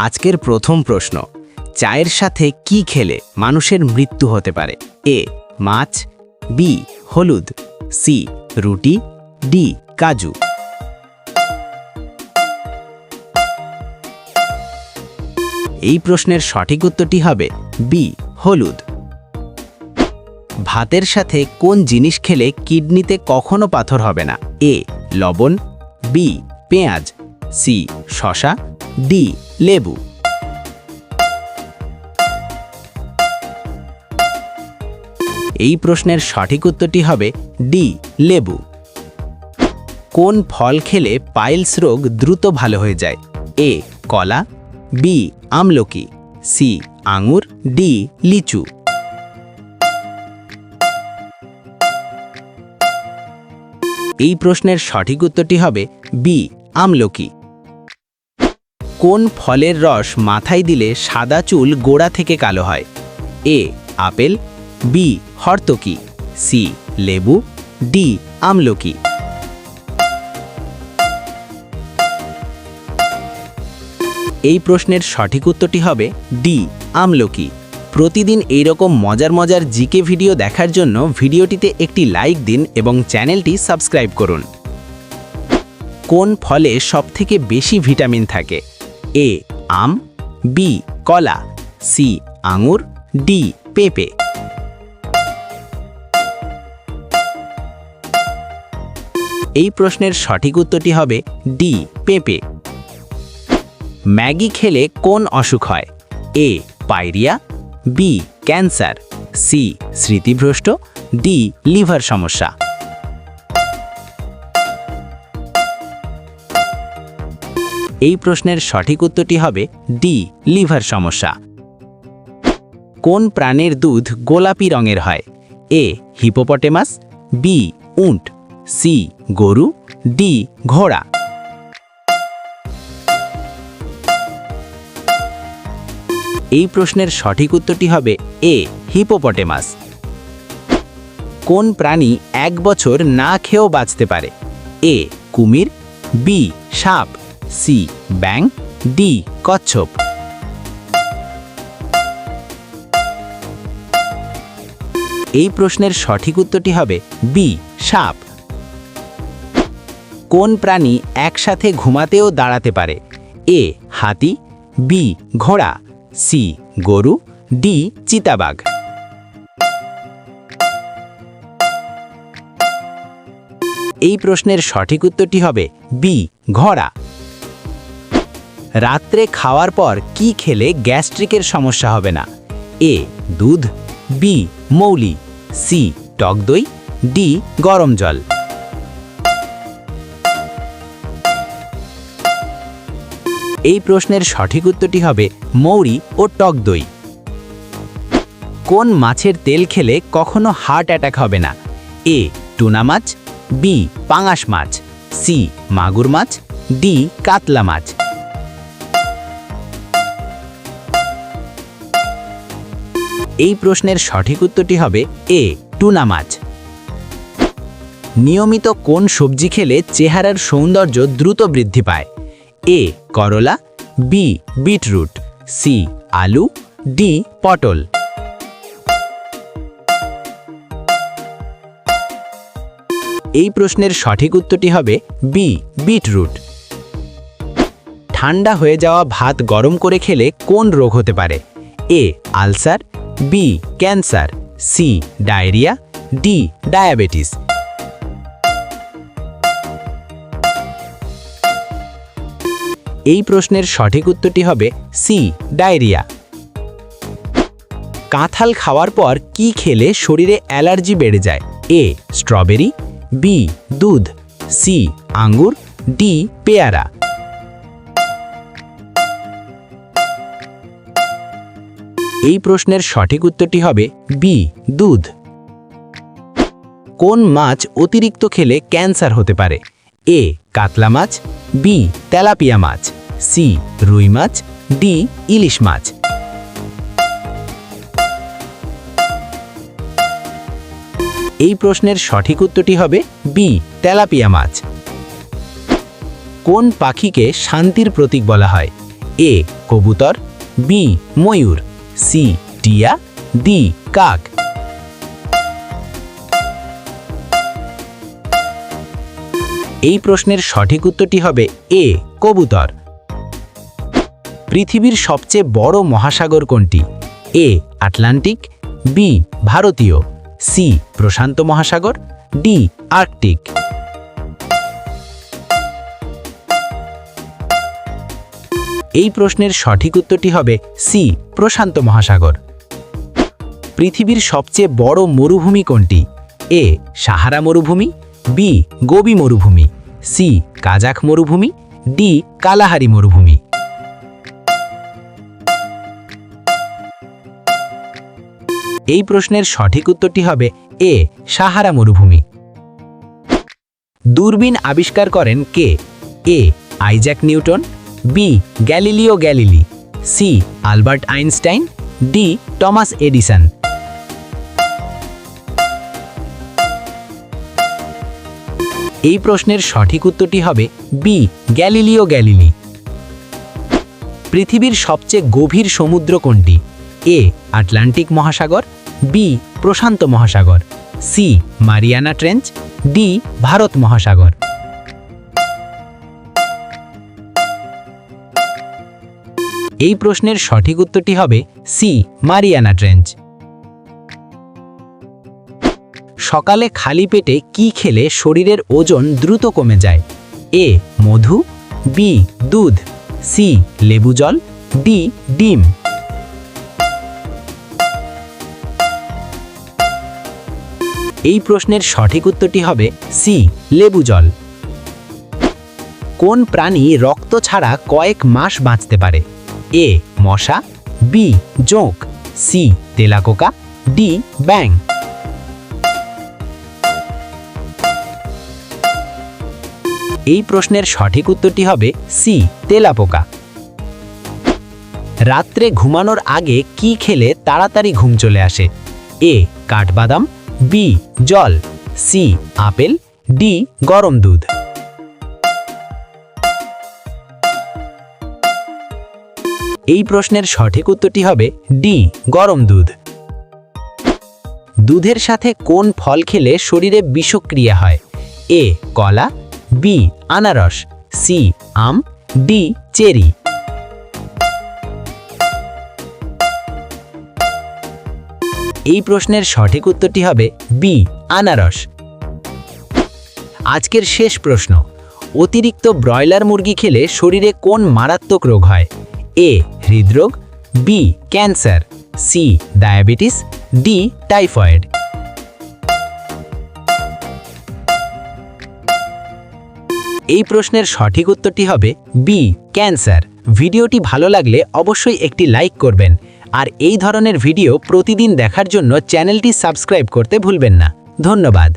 আজকের প্রথম প্রশ্ন, চায়ের সাথে কি খেলে মানুষের মৃত্যু হতে পারে? এ, মাছ, বি, হলুদ, সি, রুটি, ডি, কাজু। এই প্রশ্নের সঠিক উত্তরটি হবে বি, হলুদ। ভাতের সাথে কোন জিনিস খেলে কিডনিতে কখনো পাথর হবে না? এ, লবণ, বি, পেঁয়াজ, সি শশা ডি লেবু। এই প্রশ্নের সঠিক উত্তরটি হবে ডি, লেবু। কোন ফল খেলে পাইলস রোগ দ্রুত ভালো হয়ে যায়? এ, কলা, বি, আমলকি, সি, আঙুর, ডি, লিচু। এই প্রশ্নের সঠিক উত্তরটি হবে বি, আমলকি। কোন ফলের রস মাথায় দিলে সাদা চুল গোড়া থেকে কালো হয়? এ, আপেল, বি, হর্তকি, সি, লেবু, ডি, আমলকি। এই প্রশ্নের সঠিক উত্তরটি হবে ডি, আমলকি। প্রতিদিন এইরকম মজার মজার জিকে ভিডিও দেখার জন্য ভিডিওটিতে একটি লাইক দিন এবং চ্যানেলটি সাবস্ক্রাইব করুন। কোন ফলে সবথেকে বেশি ভিটামিন থাকে? এ, আম, বি, কলা, সি, আঙুর, ডি, পেঁপে। এই প্রশ্নের সঠিক উত্তরটি হবে ডি, পেঁপে। ম্যাগি খেলে কোন অসুখ হয়? A, pyorrhoea, B, cancer, C, স্মৃতিভ্রষ্ট, D, liver সমস্যা। এই প্রশ্নের সঠিক উত্তরটি হবে ডি, লিভার সমস্যা। কোন প্রাণীর দুধ গোলাপি রঙের হয়? এ, হিপোপটেমাস, বি উন্ট সি, গরু, ডি, ঘোড়া। এই প্রশ্নের সঠিক উত্তরটি হবে এ, হিপোপটেমাস। কোন প্রাণী এক বছর না খেয়েও বাঁচতে পারে? এ, কুমির, বি, সাপ। সি ব্যাং ডি কচ্ছপ এই প্রশ্নের সঠিক উত্তরটি হবে বি সাপ। কোন প্রাণী একসাথে ঘুমাতেও দাঁড়াতে পারে? এ হাতি। বি ঘোড়া। সি গরু। ডি চিতাবাঘ। এই প্রশ্নের সঠিক উত্তরটি হবে বি ঘোড়া। রাত্রে খাওয়ার পর কি খেলে গ্যাস্ট্রিকের সমস্যা হবে না? এ, দুধ, বি, মৌলি, সি, টক দই, ডি, গরম জল। এই প্রশ্নের সঠিক উত্তরটি হবে মৌরি ও টক দই। কোন মাছের তেল খেলে কখনো হার্ট অ্যাটাক হবে না? এ, টুনা মাছ, বি, পাঙাশ মাছ, সি, মাগুর মাছ, ডি, কাতলা মাছ। এই প্রশ্নের সঠিক উত্তরটি হবে এ, টুনা মাছ। নিয়মিত কোন সবজি খেলে চেহারার সৌন্দর্য দ্রুত বৃদ্ধি পায়? এ, করলা, বি, বিটরুট, সি, আলু, ডি, পটল। এই প্রশ্নের সঠিক উত্তরটি হবে বি, বিটরুট। ঠান্ডা হয়ে যাওয়া ভাত গরম করে খেলে কোন রোগ হতে পারে? A, ulcer B cancer C diarrhoea D diabetes এই প্রশ্নের সঠিক উত্তরটি হবে সি ডায়রিয়া কাঁঠাল খাওয়ার পর কি খেলে শরীরে অ্যালার্জি বেড়ে যায়? এ স্ট্রবেরি বি দুধ. সি আঙ্গুর. ডি পেয়ারা। এই প্রশ্নের সঠিক উত্তরটি হবে বি দুধ। কোন মাছ অতিরিক্ত খেলে ক্যান্সার হতে পারে? এ কাতলা মাছ বি তেলাপিয়া মাছ সি রুই মাছ ডি ইলিশ মাছ। এই প্রশ্নের সঠিক উত্তরটি হবে বি তেলাপিয়া মাছ। কোন পাখিকে শান্তির প্রতীক বলা হয়? এ কবুতর বি ময়ূর। সি, টিয়া ডি কাক। এই প্রশ্নের সঠিক উত্তরটি হবে এ, কবুতর। পৃথিবীর সবচেয়ে বড় মহাসাগর কোনটি? এ, আটলান্টিক, বি, ভারতীয়, সি, প্রশান্ত মহাসাগর, ডি, আর্কটিক। এই প্রশ্নের সঠিক উত্তরটি হবে সি, প্রশান্ত মহাসাগর। পৃথিবীর সবচেয়ে বড় মরুভূমি কোনটি? এ, সাহারা মরুভূমি, বি, গোবি মরুভূমি, সি কাজাক মরুভূমি, ডি, কালাহারি মরুভূমি। এই প্রশ্নের সঠিক উত্তরটি হবে এ, সাহারা মরুভূমি। দূরবীন আবিষ্কার করেন কে? A, Isaac Newton B Galileo Galilei C Albert Einstein D Thomas Edison এই প্রশ্নের সঠিক উত্তরটি হবে বি গ্যালিলিও গ্যালিলি পৃথিবীর সবচেয়ে গভীর সমুদ্র কোনটি? এ আটলান্টিক মহাসাগর. বি প্রশান্ত মহাসাগর. C Mariana Trench D Bharat মহাসাগর। এই প্রশ্নের সঠিক উত্তরটি হবে সি, মারিয়ানা ট্রেঞ্চ সকালে খালি পেটে কি খেলে শরীরের ওজন দ্রুত কমে যায়? এ, মধু, বি, দুধ, সি, লেবু জল, ডি, ডিম। এই প্রশ্নের সঠিক উত্তরটি হবে সি, লেবু জল। কোন প্রাণী রক্ত ছাড়া কয়েক মাস বাঁচতে পারে? এ মশা বি জোঁক সি তেলাকোকা ডি ব্যাং এই প্রশ্নের সঠিক উত্তরটি হবে সি তেলাপোকা। রাত্রে ঘুমানোর আগে কি খেলে তাড়াতাড়ি ঘুম চলে আসে? এ কাঠবাদাম বি জল সি আপেল ডি গরম দুধ। এই প্রশ্নের সঠিক উত্তরটি হবে ডি গরম দুধ। দুধের সাথে কোন ফল খেলে শরীরে বিষক্রিয়া হয়? এ কলা বি আনারস সি আম ডি চেরি। এই প্রশ্নের সঠিক উত্তরটি হবে বি আনারস। আজকের শেষ প্রশ্ন, অতিরিক্ত ব্রয়লার মুরগি খেলে শরীরে কোন মারাত্মক রোগ হয়? এ হৃদরোগ B cancer C diabetes D typhoid. এই প্রশ্নের সঠিক উত্তরটি হবে বি ক্যান্সার। ভিডিওটি ভালো লাগলে অবশ্যই একটি লাইক করবেন। আর এই ধরনের ভিডিও প্রতিদিন দেখার জন্য চ্যানেলটি সাবস্ক্রাইব করতে ভুলবেন না। ধন্যবাদ।